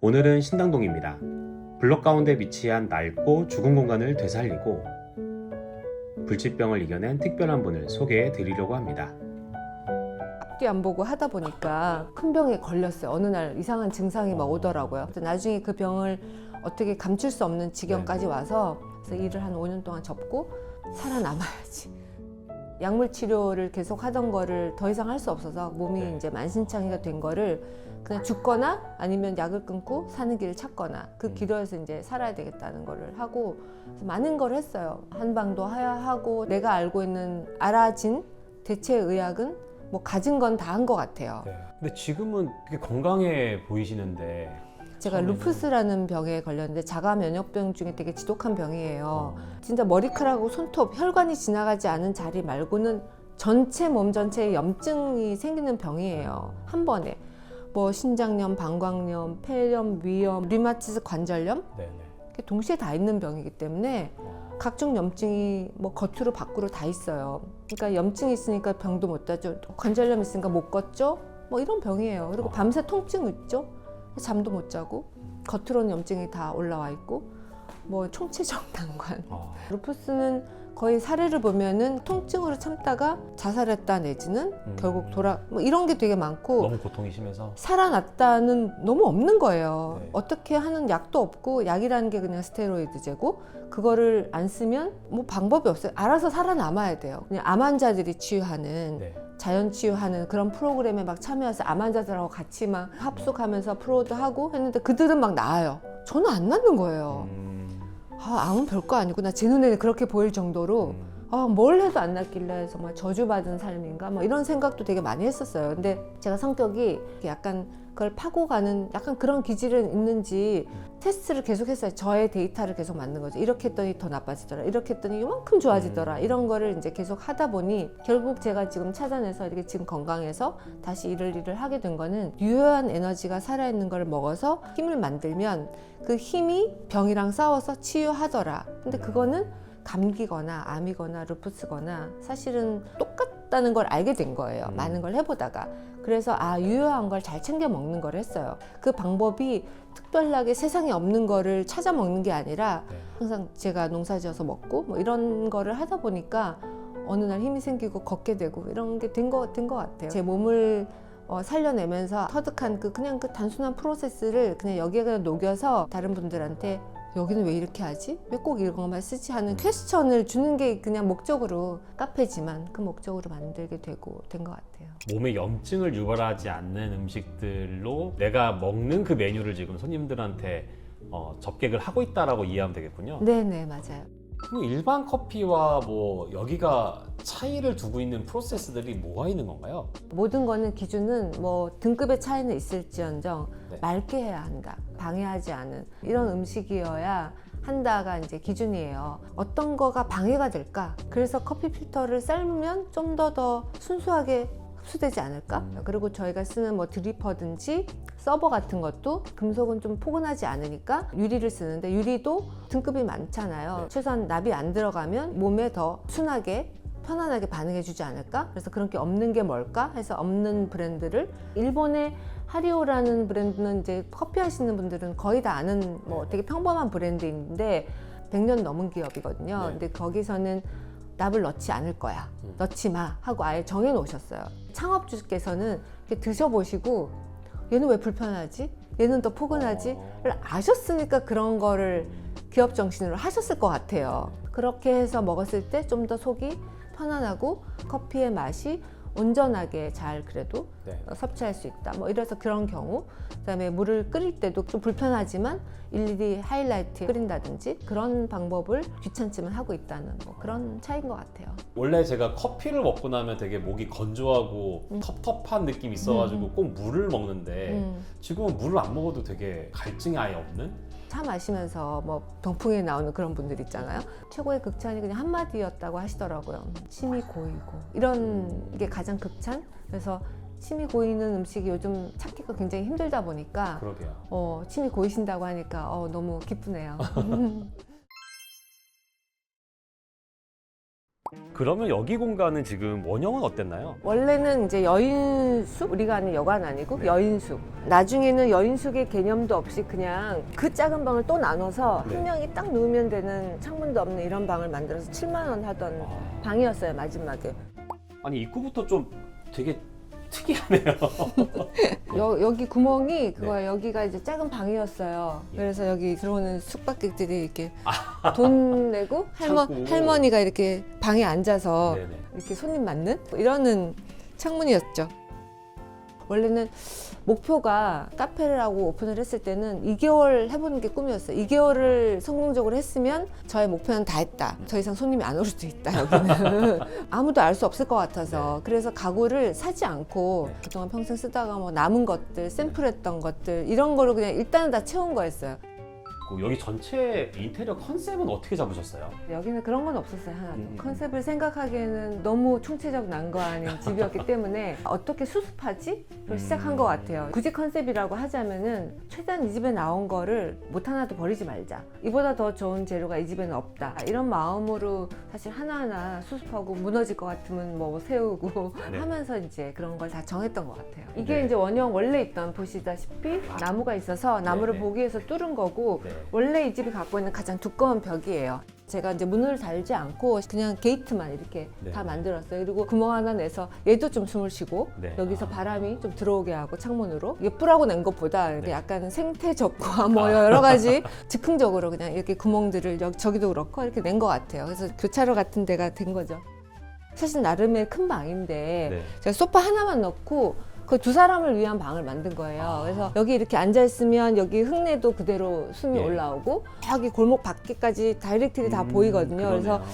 오늘은 신당동입니다. 블럭 가운데 위치한 낡고 죽은 공간을 되살리고 불치병을 이겨낸 특별한 분을 소개해 드리려고 합니다. 앞뒤 안 보고 하다 보니까 큰 병에 걸렸어요. 어느 날 이상한 증상이 막 오더라고요. 나중에 그 병을 어떻게 감출 수 없는 지경까지 와서 그래서 일을 한 5년 동안 접고 살아남아야지. 약물 치료를 계속 하던 거를 더 이상 할 수 없어서 몸이 네. 이제 만신창이가 된 거를 그냥 죽거나 아니면 약을 끊고 사는 길을 찾거나 그 음. 기로에서 이제 살아야 되겠다는 거를 하고 많은 걸 했어요. 한방도 해야 하고 내가 알고 있는 알아진 대체 의학은 뭐 가진 건 다 한 것 같아요. 네. 근데 지금은 되게 건강해 보이시는데 제가 처음에는- 루푸스라는 병에 걸렸는데 자가 면역병 중에 되게 지독한 병이에요. 진짜 머리카락하고 손톱, 혈관이 지나가지 않은 자리 말고는 전체 몸 전체에 염증이 생기는 병이에요. 한 번에. 뭐 신장염, 방광염, 폐렴, 위염, 류마티스 관절염 네네. 이게 동시에 다 있는 병이기 때문에 각종 염증이 뭐 겉으로 밖으로 다 있어요. 그러니까 염증이 있으니까 병도 못 따죠. 관절염 있으니까 못 걷죠. 뭐 이런 병이에요. 그리고 어. 밤새 통증 있죠. 잠도 못 자고 겉으로는 염증이 다 올라와 있고 뭐 총체적 난관. 아, 루푸스는 거의 사례를 보면은 통증으로 참다가 자살했다 내지는 음. 결국 돌아 뭐 이런 게 되게 많고 너무 고통이 심해서 살아났다는 너무 없는 거예요. 네. 어떻게 하는 약도 없고 약이라는 게 그냥 스테로이드제고 그거를 안 쓰면 뭐 방법이 없어요. 알아서 살아남아야 돼요. 그냥 암 환자들이 치유하는 네. 자연 치유하는 그런 프로그램에 막 참여해서 암 환자들하고 같이 막 합숙하면서 프로도 하고 했는데 그들은 막 나아요. 저는 안 낫는 거예요. 음, 아, 암은 별거 아니구나. 제 눈에는 그렇게 보일 정도로 음. 아, 뭘 해도 안 낫길래 정말 저주받은 삶인가? 뭐 이런 생각도 되게 많이 했었어요. 근데 제가 성격이 약간 그걸 파고 가는 약간 그런 기질은 있는지 테스트를 계속 했어요. 저의 데이터를 계속 만든 거죠. 이렇게 했더니 더 나빠지더라. 이렇게 했더니 이만큼 좋아지더라. 음. 이런 거를 이제 계속 하다 보니 결국 제가 지금 찾아내서 이렇게 지금 건강해서 다시 이를 일을 하게 된 거는 유효한 에너지가 살아있는 걸 먹어서 힘을 만들면 그 힘이 병이랑 싸워서 치유하더라. 근데 그거는 감기거나 암이거나 루푸스거나 사실은 똑같다는 걸 알게 된 거예요. 음. 많은 걸 해보다가. 그래서 아, 유효한 걸 잘 챙겨 먹는 걸 했어요. 그 방법이 특별하게 세상에 없는 거를 찾아 먹는 게 아니라 네. 항상 제가 농사 지어서 먹고 뭐 이런 거를 하다 보니까 어느 날 힘이 생기고 걷게 되고 이런 게 된 거, 된거 같아요. 제 몸을 어, 살려내면서 터득한 그 그냥 그 단순한 프로세스를 그냥 여기에 그냥 녹여서 다른 분들한테 여기는 왜 이렇게 하지? 왜 꼭 이런 것만 쓰지? 하는 음. 퀘스천을 주는 게 그냥 목적으로 카페지만 그 목적으로 만들게 되고 된 것 같아요. 몸에 염증을 유발하지 않는 음식들로 내가 먹는 그 메뉴를 지금 손님들한테 어, 접객을 하고 있다라고 이해하면 되겠군요. 네네 맞아요. 그럼 일반 커피와 뭐 여기가 차이를 두고 있는 프로세스들이 뭐가 있는 건가요? 모든 거는 기준은 뭐 등급의 차이는 있을지언정 네. 맑게 해야 한다. 방해하지 않은 이런 음식이어야 한다가 이제 기준이에요. 어떤 거가 방해가 될까? 그래서 커피 필터를 삶으면 좀 더 더 순수하게 흡수되지 않을까? 음. 그리고 저희가 쓰는 뭐 드리퍼든지 서버 같은 것도 금속은 좀 포근하지 않으니까 유리를 쓰는데 유리도 등급이 많잖아요. 네. 최소한 납이 안 들어가면 몸에 더 순하게 편안하게 반응해주지 않을까? 그래서 그런 게 없는 게 뭘까? 해서 없는 브랜드를 일본의 하리오라는 브랜드는 이제 커피 하시는 분들은 거의 다 아는 뭐 네. 되게 평범한 브랜드인데 100년 넘은 기업이거든요. 네. 근데 거기서는 납을 넣지 않을 거야. 음. 넣지 마 하고 아예 정해 놓으셨어요. 창업주께서는 드셔보시고 얘는 왜 불편하지? 얘는 더 포근하지? 어. 를 아셨으니까 그런 거를 기업 정신으로 하셨을 것 같아요. 그렇게 해서 먹었을 때 좀 더 속이 편안하고 커피의 맛이 온전하게 잘 그래도 네. 어, 섭취할 수 있다. 뭐 이래서 그런 경우, 그다음에 물을 끓일 때도 좀 불편하지만 일일이 하이라이트 끓인다든지 그런 방법을 귀찮지만 하고 있다는 뭐 그런 차이인 것 같아요. 원래 제가 커피를 먹고 나면 되게 목이 건조하고 음. 텁텁한 느낌이 있어가지고 음. 꼭 물을 먹는데 음. 지금은 물을 안 먹어도 되게 갈증이 아예 없는? 차 마시면서 뭐 병풍에 나오는 그런 분들 있잖아요. 최고의 극찬이 그냥 한마디였다고 하시더라고요. 침이 고이고 이런 게 가장 극찬. 그래서 침이 고이는 음식이 요즘 찾기가 굉장히 힘들다 보니까 그러게요. 어, 침이 고이신다고 하니까 어, 너무 기쁘네요. 그러면 여기 공간은 지금 원형은 어땠나요? 원래는 이제 여인숙 우리가 아는 여관 아니고 네. 여인숙 나중에는 여인숙의 개념도 없이 그냥 그 작은 방을 또 나눠서 네. 한 명이 딱 누우면 되는 창문도 없는 이런 방을 만들어서 7만 원 하던 아, 방이었어요 마지막에 아니 입구부터 좀 되게 특이하네요. 여, 여기 구멍이 네. 그거 여기가 이제 작은 방이었어요. 예. 그래서 여기 들어오는 숙박객들이 이렇게 돈 내고 할머, 참고. 할머니가 이렇게 방에 앉아서 네네. 이렇게 손님 맞는 이러는 창문이었죠. 원래는 목표가 카페를 하고 오픈을 했을 때는 2개월 해보는 게 꿈이었어요. 2개월을 성공적으로 했으면 저의 목표는 다 했다. 더 이상 손님이 안 올 수도 있다. 여기는 아무도 알 수 없을 것 같아서 그래서 가구를 사지 않고 네. 그동안 평생 쓰다가 뭐 남은 것들, 샘플했던 것들 이런 거로 그냥 일단은 다 채운 거였어요. 그 여기 전체 인테리어 컨셉은 어떻게 잡으셨어요? 여기는 그런 건 없었어요 하나도 음. 컨셉을 생각하기에는 너무 총체적 난거 아닌 집이었기 때문에 어떻게 수습하지? 를 음. 시작한 것 같아요 굳이 컨셉이라고 하자면은 최대한 이 집에 나온 거를 못 하나도 버리지 말자 이보다 더 좋은 재료가 이 집에는 없다 이런 마음으로 사실 하나하나 수습하고 무너질 것 같으면 뭐 세우고 네. 하면서 이제 그런 걸 다 정했던 것 같아요 이게 네. 이제 원형 원래 있던 보시다시피 나무가 있어서 나무를 네, 네. 보기 위해서 뚫은 거고 네. 원래 이 집이 갖고 있는 가장 두꺼운 벽이에요. 제가 이제 문을 달지 않고 그냥 게이트만 이렇게 네. 다 만들었어요. 그리고 구멍 하나 내서 얘도 좀 숨을 쉬고 네. 여기서 아. 바람이 좀 들어오게 하고 창문으로 예쁘라고 낸 것보다 이렇게 네. 약간 생태 적과 뭐 여러 가지 즉흥적으로 그냥 이렇게 구멍들을 여기 저기도 그렇고 이렇게 낸 것 같아요. 그래서 교차로 같은 데가 된 거죠. 사실 나름의 큰 방인데 네. 제가 소파 하나만 넣고 그 두 사람을 위한 방을 만든 거예요. 아. 그래서 여기 이렇게 앉아 있으면 여기 흙내도 그대로 숨이 예. 올라오고 여기 골목 밖에까지 다이렉트리 다 음, 보이거든요. 그래서 그러네요.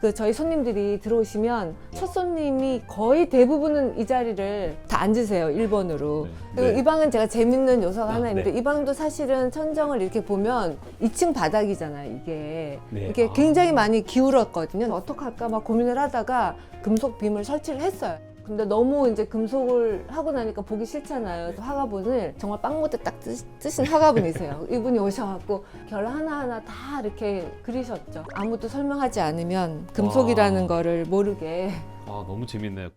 그 저희 손님들이 들어오시면 첫 손님이 거의 대부분은 이 자리를 다 앉으세요. 1번으로. 네. 그리고 네. 이 방은 제가 재밌는 요소가 아, 하나 있는데 네. 이 방도 사실은 천정을 이렇게 보면 2층 바닥이잖아요. 이게 네. 이게 아. 굉장히 많이 기울었거든요. 어떡할까 막 고민을 하다가 금속 빔을 설치를 했어요. 근데 너무 이제 금속을 하고 나니까 보기 싫잖아요. 화가분을 정말 빵모드 딱 뜨- 뜨신 화가분이세요. 이분이 오셔갖고 결 하나하나 다 이렇게 그리셨죠. 아무도 설명하지 않으면 금속이라는 와. 거를 모르게 아 너무 재밌네요.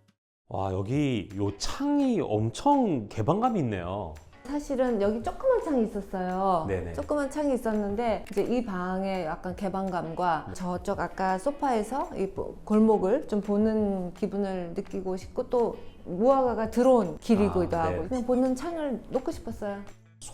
와 여기 요 창이 엄청 개방감이 있네요. 사실은 여기 조그만 창이 있었어요. 네네. 조그만 창이 있었는데 이제 이 방의 약간 개방감과 저쪽 아까 소파에서 이 뭐- 골목을 좀 보는 기분을 느끼고 싶고 또 무화과가 들어온 길이기도 아, 네. 하고 그냥 보는 창을 놓고 싶었어요.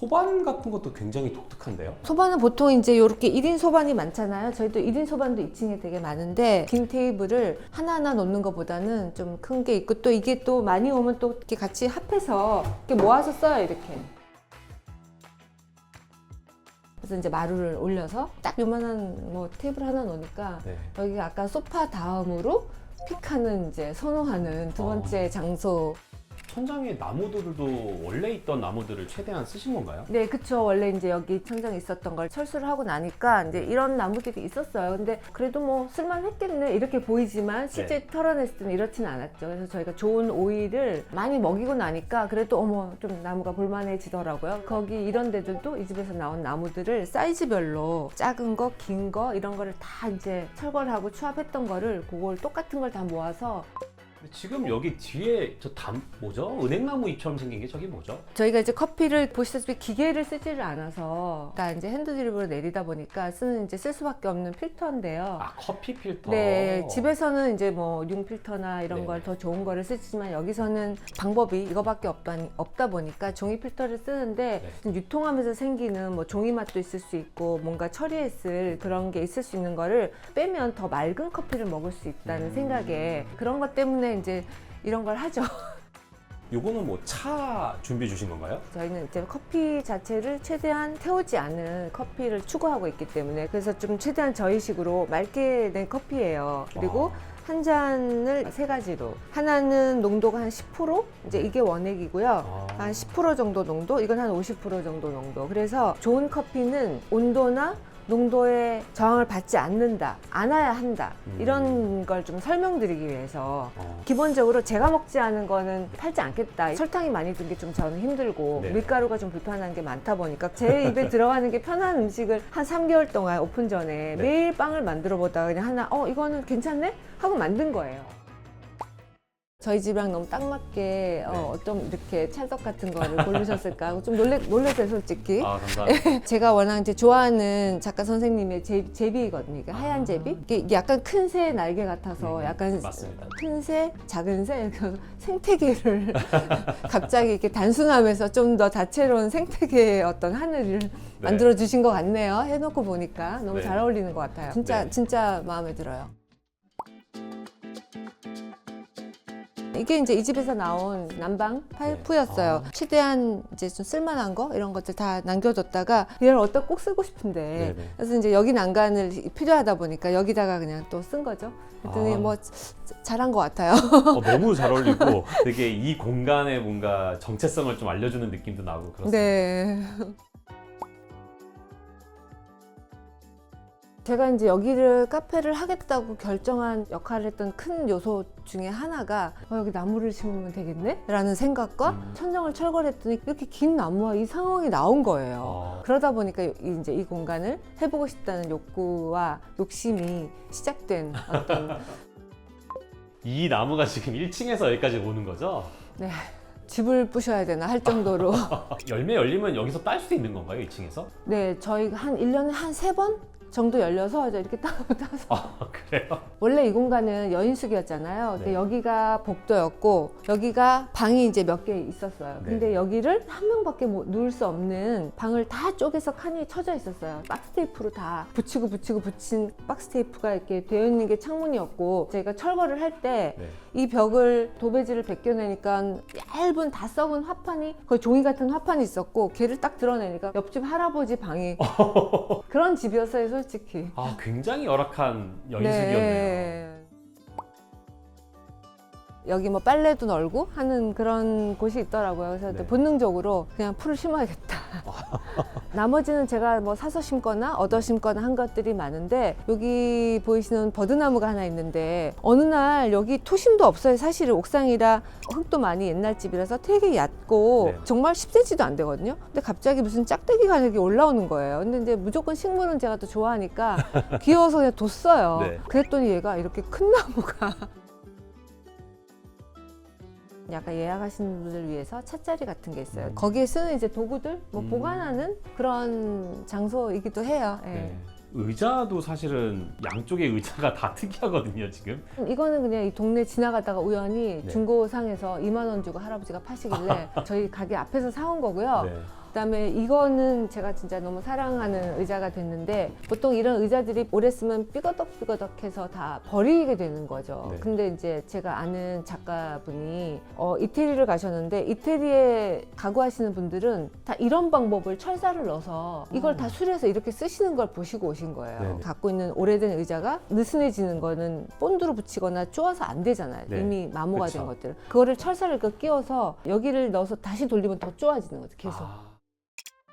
소반 같은 것도 굉장히 독특한데요. 소반은 보통 이제 이렇게 1인 소반이 많잖아요. 저희도 1인 소반도 2층에 되게 많은데 긴 테이블을 하나하나 놓는 것보다는 좀 큰 게 있고 또 이게 또 많이 오면 또 이렇게 같이 합해서 이렇게 모아서 써요 이렇게. 그래서 이제 마루를 올려서 딱 요만한 뭐 테이블 하나 놓으니까 네. 여기가 아까 소파 다음으로 픽하는 이제 선호하는 두 번째 장소 천장에 나무들도 원래 있던 나무들을 최대한 쓰신 건가요? 네, 그쵸. 원래 이제 여기 천장에 있었던 걸 철수를 하고 나니까 이제 이런 나무들이 있었어요. 근데 그래도 뭐 쓸만했겠네. 이렇게 보이지만 실제 네. 털어냈을 때는 이렇진 않았죠. 그래서 저희가 좋은 오이를 많이 먹이고 나니까 그래도 어머, 좀 나무가 볼만해지더라고요. 거기 이런 데들도 이 집에서 나온 나무들을 사이즈별로 작은 거, 긴 거, 이런 거를 다 이제 철거를 하고 추합했던 거를 그걸 똑같은 걸 다 모아서 지금 여기 뒤에 저 담 뭐죠? 은행나무 잎처럼 생긴 게 저기 뭐죠? 저희가 이제 커피를 보시다시피 기계를 쓰지를 않아서 다 이제 핸드드립으로 내리다 보니까 쓰는 이제 쓸 수밖에 없는 필터인데요. 아 커피 필터. 네, 집에서는 이제 뭐 융 필터나 이런 네. 걸더 좋은 거를 쓰지만 여기서는 방법이 이거밖에 없다, 없다 보니까 종이 필터를 쓰는데 네. 유통하면서 생기는 뭐 종이 맛도 있을 수 있고 뭔가 처리했을 그런 게 있을 수 있는 거를 빼면 더 맑은 커피를 먹을 수 있다는 음. 생각에 그런 것 때문에 이제 이런 걸 하죠. 요거는 뭐 차 준비해 주신 건가요? 저희는 이제 커피 자체를 최대한 태우지 않은 커피를 추구하고 있기 때문에 그래서 좀 최대한 저희식으로 맑게 낸 커피예요. 그리고 아. 한 잔을 세 가지로 하나는 농도가 한 10% 이제 이게 원액이고요. 아. 한10% 정도 농도, 이건 한 50% 정도 농도. 그래서 좋은 커피는 온도나 농도의 저항을 받지 않는다, 안아야 한다 음. 이런 걸 좀 설명드리기 위해서 어, 기본적으로 제가 먹지 않은 거는 팔지 않겠다. 설탕이 많이 든 게 좀 저는 힘들고 네. 밀가루가 좀 불편한 게 많다 보니까 제 입에 들어가는 게 편한 음식을 한 3개월 동안 오픈 전에 네. 매일 빵을 만들어 보다가 그냥 하나 어 이거는 괜찮네 하고 만든 거예요. 저희 집이랑 너무 딱 맞게 어, 어떤 이렇게 찰떡 같은 거를 고르셨을까 하고 좀 놀래, 놀랐어요 솔직히 아 감사합니다. 제가 워낙 이제 좋아하는 작가 선생님의 제, 제비거든요 이게 하얀 아. 제비 이게, 이게 약간 큰새 날개 같아서 음, 약간 맞습니다. 큰 새, 작은 새, 이렇게 생태계를 갑자기 이렇게 단순함에서 좀 더 다채로운 생태계의 어떤 하늘을 만들어 주신 것 같네요. 해놓고 보니까 너무 네. 잘 어울리는 것 같아요. 진짜 네. 진짜 마음에 들어요. 이게 이제 이 집에서 나온 난방 파이프였어요. 아. 최대한 이제 좀 쓸만한 거 이런 것들 다 남겨뒀다가 이걸 어디다 꼭 쓰고 싶은데 네네. 그래서 이제 여기 난간을 필요하다 보니까 여기다가 그냥 또 쓴 거죠. 그랬더니 아. 뭐 잘한 것 같아요. 어, 너무 잘 어울리고 되게 이 공간에 뭔가 정체성을 좀 알려주는 느낌도 나고 그렇습니다. 네. 제가 이제 여기를 카페를 하겠다고 결정한 역할을 했던 큰 요소 중에 하나가 어, 여기 나무를 심으면 되겠네? 라는 생각과 음. 천정을 철거했더니 이렇게 긴 나무와 이 상황이 나온 거예요. 아, 그러다 보니까 이- 이제 이 공간을 해보고 싶다는 욕구와 욕심이 시작된 어떤 이 나무가 지금 1층에서 여기까지 오는 거죠? 네, 집을 부셔야 되나 할 정도로 열매 열리면 여기서 딸 수도 있는 건가요? 2층에서? 네, 저희가 한 1년에 한 세번 정도 열려서 이제 이렇게 따, 따서 아 그래요? 원래 이 공간은 여인숙이었잖아요. 근데 네. 여기가 복도였고 여기가 방이 이제 몇 개 있었어요. 근데 네. 여기를 한 명밖에 못 누울 수 없는 방을 다 쪼개서 칸이 쳐져 있었어요. 박스 테이프로 다 붙이고 붙이고 붙인 박스 테이프가 이렇게 되어 있는 게 창문이었고 저희가 철거를 할 때 이 네. 벽을 도배지를 벗겨내니까 얇은 다 썩은 화판이 거의 종이 같은 화판이 있었고 걔를 딱 드러내니까 옆집 할아버지 방이 그런 집이었어요 솔직히 아 굉장히 열악한 여인숙이었네요. 여기 뭐 빨래도 널고 하는 그런 곳이 있더라고요. 그래서 네. 본능적으로 그냥 풀을 심어야겠다. 나머지는 제가 뭐 사서 심거나 얻어 심거나 한 것들이 많은데 여기 보이시는 버드나무가 하나 있는데 어느 날 여기 토심도 없어요. 사실 옥상이라 흙도 많이 옛날 집이라서 되게 얕고 네. 정말 10cm도 안 되거든요. 근데 갑자기 무슨 짝대기가 이렇게 올라오는 거예요. 근데 이제 무조건 식물은 제가 또 좋아하니까 귀여워서 그냥 뒀어요. 네. 그랬더니 얘가 이렇게 큰 나무가 약간 예약하시는 분들 위해서 찻자리 같은 게 있어요. 음. 거기에 쓰는 이제 도구들 뭐 음. 보관하는 그런 장소이기도 해요. 예. 네. 의자도 사실은 양쪽의 의자가 다 특이하거든요 지금. 이거는 그냥 이 동네 지나가다가 우연히 네. 중고상에서 2만 원 주고 할아버지가 파시길래 저희 가게 앞에서 사온 거고요. 네. 그다음에 이거는 제가 진짜 너무 사랑하는 의자가 됐는데 보통 이런 의자들이 오래 쓰면 삐거덕삐거덕해서 다 버리게 되는 거죠. 네. 근데 이제 제가 아는 작가분이 어, 이태리를 가셨는데 이태리에 가구하시는 분들은 다 이런 방법을 철사를 넣어서 이걸 다 수리해서 이렇게 쓰시는 걸 보시고 오신 거예요. 네네. 갖고 있는 오래된 의자가 느슨해지는 거는 본드로 붙이거나 쪼아서 안 되잖아요. 네. 이미 마모가 그쵸. 된 것들. 그거를 철사를 그 끼워서 여기를 넣어서 다시 돌리면 더 쪼아지는 거죠. 계속. 아,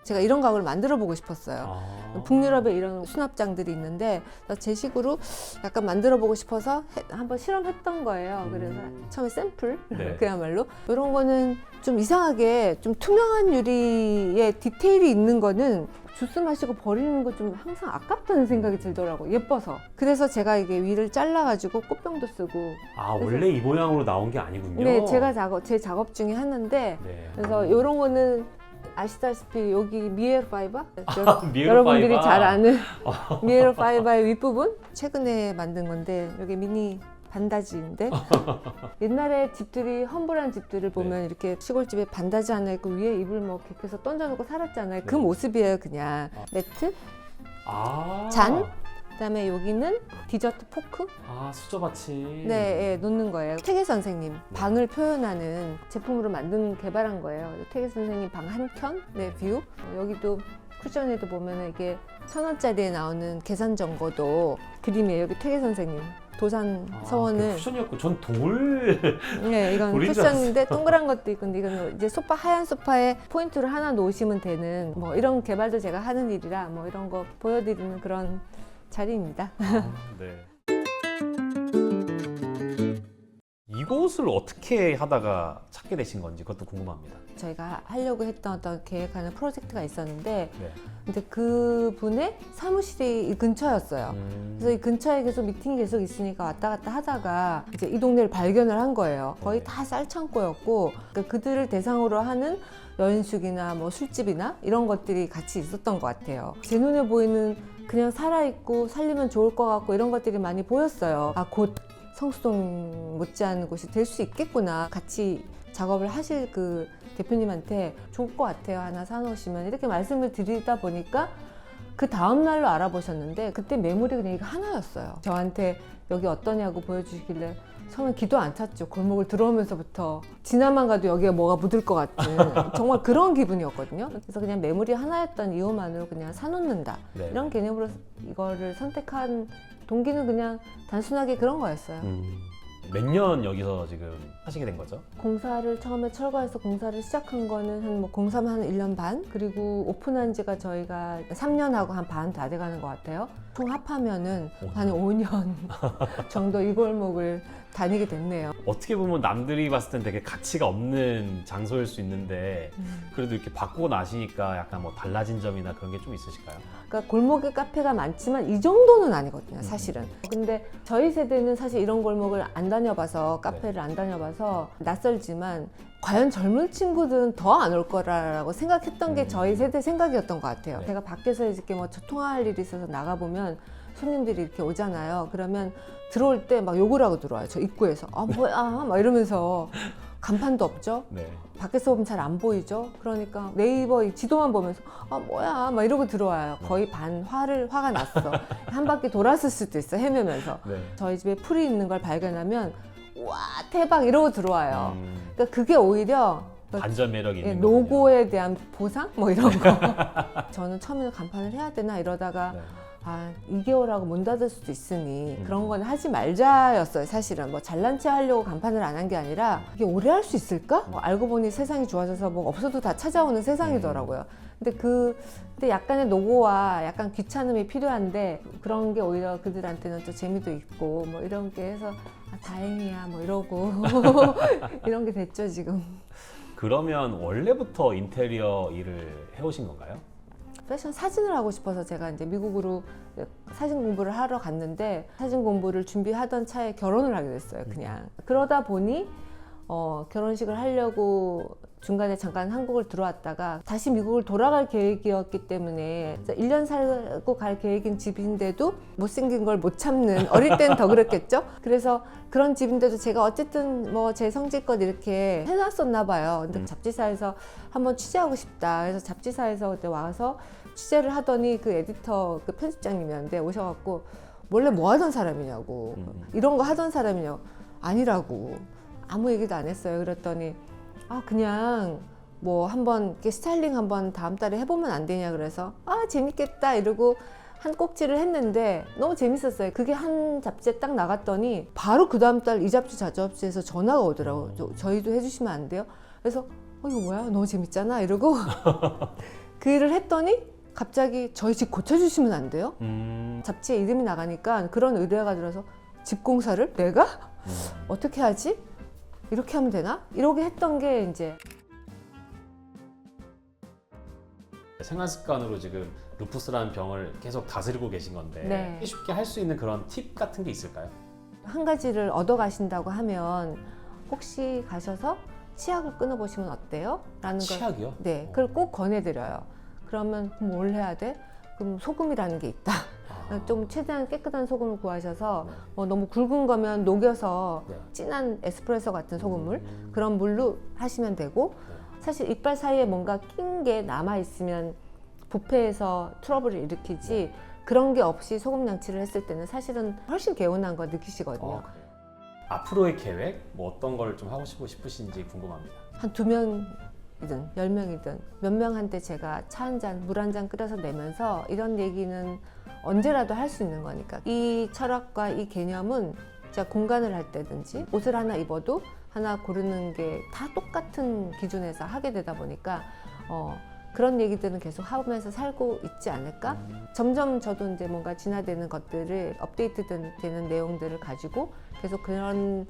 제가 이런 가구를 만들어 보고 싶었어요. 아. 북유럽에 이런 수납장들이 있는데 그래서 제 식으로 약간 만들어 보고 싶어서 해- 한번 실험했던 거예요. 그래서 음. 처음에 샘플 네. 그야말로 이런 거는 좀 이상하게 좀 투명한 유리에 디테일이 있는 거는 주스 마시고 버리는 거 좀 항상 아깝다는 생각이 들더라고 요 예뻐서 그래서 제가 이게 위를 잘라가지고 꽃병도 쓰고 아 원래 이 모양으로 나온 게 아니군요. 네 제가 작업 제 작업 중에 하나인데 네. 그래서 이런 거는 아시다시피 여기 미에르 파이바 미에르 여러분들이 파이바. 잘 아는 미에르 파이바의 윗부분 최근에 만든 건데 여기 미니 반다지인데 옛날에 집들이 험불한 집들을 보면 이렇게 시골집에 반다지 하나 있고 위에 이불 뭐 이렇게 해서 던져놓고 살았잖아요 그 네. 모습이에요 그냥 아. 매트 아. 잔? 그다음에 여기는 디저트 포크 아 수저받침. 네, 예, 놓는 거예요. 태계 선생님 네. 방을 표현하는 제품으로 만든 개발한 거예요. 태계 선생님 방 한 켠, 네 뷰. 어, 여기도 쿠션에도 보면은 이게 천 원짜리에 나오는 계산 정보도 그림이에요. 여기 퇴계 선생님 도산 아, 서원을 그 쿠션이었고 전 돌. 네, 이건 줄 쿠션인데 동그란 것도 있고 근데 이건 이제 소파 하얀 소파에 포인트를 하나 놓으시면 되는 뭐 이런 개발도 제가 하는 일이라 뭐 이런 거 보여드리는 그런 자리입니다. 아, 네. 이곳을 어떻게 하다가 찾게 되신 건지 그것도 궁금합니다. 저희가 하려고 했던 어떤 계획하는 프로젝트가 있었는데 네. 근데 그 분의 사무실이 이 근처였어요. 음. 그래서 이 근처에 계속 미팅이 계속 있으니까 왔다 갔다 하다가 이제 이 동네를 발견을 한 거예요. 거의 네. 다 쌀창고였고 그러니까 그들을 대상으로 하는 여인숙이나 뭐 술집이나 이런 것들이 같이 있었던 것 같아요. 제 눈에 보이는 그냥 살아있고 살리면 좋을 것 같고 이런 것들이 많이 보였어요. 아, 곧 성수동 못지않은 곳이 될 수 있겠구나. 같이 작업을 하실 그 대표님한테 좋을 것 같아요. 하나 사놓으시면. 이렇게 말씀을 드리다 보니까 그 다음날로 알아보셨는데 그때 매물이 그냥 이거 하나였어요. 저한테 여기 어떠냐고 보여주시길래 처음에 기도 안 찼죠. 골목을 들어오면서부터 지나만 가도 여기에 뭐가 묻을 것 같은 정말 그런 기분이었거든요. 그래서 그냥 매물이 하나였던 이유만으로 그냥 사놓는다. 네. 이런 개념으로 이거를 선택한 동기는 그냥 단순하게 그런 거였어요. 음. 몇년 여기서 지금 하시게 된 거죠? 공사를 처음에 철거해서 공사를 시작한 거는 한뭐 공사만 한 1년 반 그리고 오픈한 지가 저희가 3년하고 한 반 다 돼가는 것 같아요. 총 합하면은 한 5년 정도 이 골목을 다니게 됐네요. 어떻게 보면 남들이 봤을 땐 되게 가치가 없는 장소일 수 있는데 그래도 이렇게 바꾸고 나시니까 약간 뭐 달라진 점이나 그런 게 좀 있으실까요? 그러니까 골목에 카페가 많지만 이 정도는 아니거든요, 사실은. 근데 저희 세대는 사실 이런 골목을 안 다녀봐서 카페를 안 다녀봐서 낯설지만 과연 젊은 친구들은 더 안 올 거라고 생각했던 게 음. 저희 세대 생각이었던 것 같아요. 네. 제가 밖에서 이렇게 뭐 통화할 일이 있어서 나가 보면 손님들이 이렇게 오잖아요. 그러면 들어올 때 막 욕을 하고 들어와요. 저 입구에서 아 뭐야 막 이러면서 간판도 없죠. 네. 밖에서 보면 잘 안 보이죠. 그러니까 네이버 이 지도만 보면서 아 뭐야 막 이러고 들어와요. 거의 반 화를 화가 났어. 한 바퀴 돌았을 수도 있어 헤매면서. 네. 저희 집에 풀이 있는 걸 발견하면 와 대박 이러고 들어와요. 음, 그러니까 그게 오히려 반전 매력이 예, 있는 거군요. 노고에 대한 보상 뭐 이런 거. 저는 처음에는 간판을 해야 되나 이러다가 네. 아 2개월하고 문 닫을 수도 있으니 음. 그런 건 하지 말자였어요 사실은 뭐 잘난 체 하려고 간판을 안 한 게 아니라 이게 오래 할 수 있을까? 뭐 알고 보니 세상이 좋아져서 뭐 없어도 다 찾아오는 세상이더라고요. 근데 그 근데 약간의 노고와 약간 귀찮음이 필요한데 그런 게 오히려 그들한테는 또 재미도 있고 뭐 이런 게 해서 아, 다행이야 뭐 이러고 이런 게 됐죠 지금. 그러면 원래부터 인테리어 일을 해오신 건가요? 패션 사진을 하고 싶어서 제가 이제 미국으로 사진 공부를 하러 갔는데 사진 공부를 준비하던 차에 결혼을 하게 됐어요. 그냥 그러다 보니 어, 결혼식을 하려고 중간에 잠깐 한국을 들어왔다가 다시 미국을 돌아갈 계획이었기 때문에 1년 살고 갈 계획인 집인데도 못생긴 걸 못 참는 어릴 땐 더 그랬겠죠? 그래서 그런 집인데도 제가 어쨌든 뭐 제 성질껏 이렇게 해놨었나 봐요. 근데 음. 잡지사에서 한번 취재하고 싶다. 그래서 잡지사에서 그때 와서 취재를 하더니 그 에디터 그 편집장님이었는데 오셔갖고 원래 뭐 하던 사람이냐고 음. 이런 거 하던 사람이냐고 아니라고 아무 얘기도 안 했어요. 그랬더니 아 그냥 뭐 한번 이렇게 스타일링 한번 다음 달에 해보면 안 되냐 그래서 아 재밌겠다 이러고 한 꼭지를 했는데 너무 재밌었어요. 그게 한 잡지에 딱 나갔더니 바로 그 다음 달 이 잡지 저 잡지에서 전화가 오더라고요. 저, 저희도 해주시면 안 돼요? 그래서 어 이거 뭐야 너무 재밌잖아 이러고 그 일을 했더니 갑자기 저희 집 고쳐주시면 안 돼요? 음, 잡지에 이름이 나가니까 그런 의뢰가 들어서 집 공사를 내가 음. 어떻게 하지? 이렇게 하면 되나? 이렇게 했던 게 이제 생활 습관으로 지금 루푸스라는 병을 계속 다스리고 계신 건데 네. 쉽게 할 수 있는 그런 팁 같은 게 있을까요? 한 가지를 얻어 가신다고 하면 혹시 가셔서 치약을 끊어 보시면 어때요? 라는 걸 치약이요? 네, 어. 그걸 꼭 권해드려요. 그러면 그럼 뭘 해야 돼? 그럼 소금이라는 게 있다. 아, 좀 최대한 깨끗한 소금을 구하셔서 네. 뭐 너무 굵은 거면 녹여서 네. 진한 에스프레소 같은 소금을 음, 그런 물로 하시면 되고 네. 사실 이빨 사이에 뭔가 낀 게 남아 있으면 부패해서 트러블을 일으키지 그런 게 없이 소금 양치를 했을 때는 사실은 훨씬 개운한 거 느끼시거든요. 어. 앞으로의 계획 뭐 어떤 걸 좀 하고 싶고 싶으신지 궁금합니다. 한두명 명이든 열 명이든 몇 명한테 제가 차 한 잔, 물 한 잔 끓여서 내면서 이런 얘기는 언제라도 할 수 있는 거니까 이 철학과 이 개념은 진짜 공간을 할 때든지 옷을 하나 입어도 하나 고르는 게 다 똑같은 기준에서 하게 되다 보니까 어, 그런 얘기들은 계속 하면서 살고 있지 않을까? 점점 저도 이제 뭔가 진화되는 것들을 업데이트 되는 내용들을 가지고 계속 그런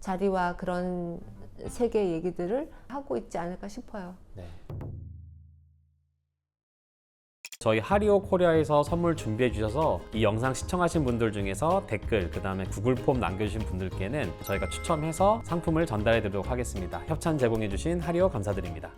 자리와 그런 세계 얘기들을 하고 있지 않을까 싶어요. 네. 저희 하리오 코리아에서 선물 준비해 주셔서 이 영상 시청하신 분들 중에서 댓글 그 다음에 구글 폼 남겨주신 분들께는 저희가 추첨해서 상품을 전달해 드리도록 하겠습니다. 협찬 제공해 주신 하리오 감사드립니다.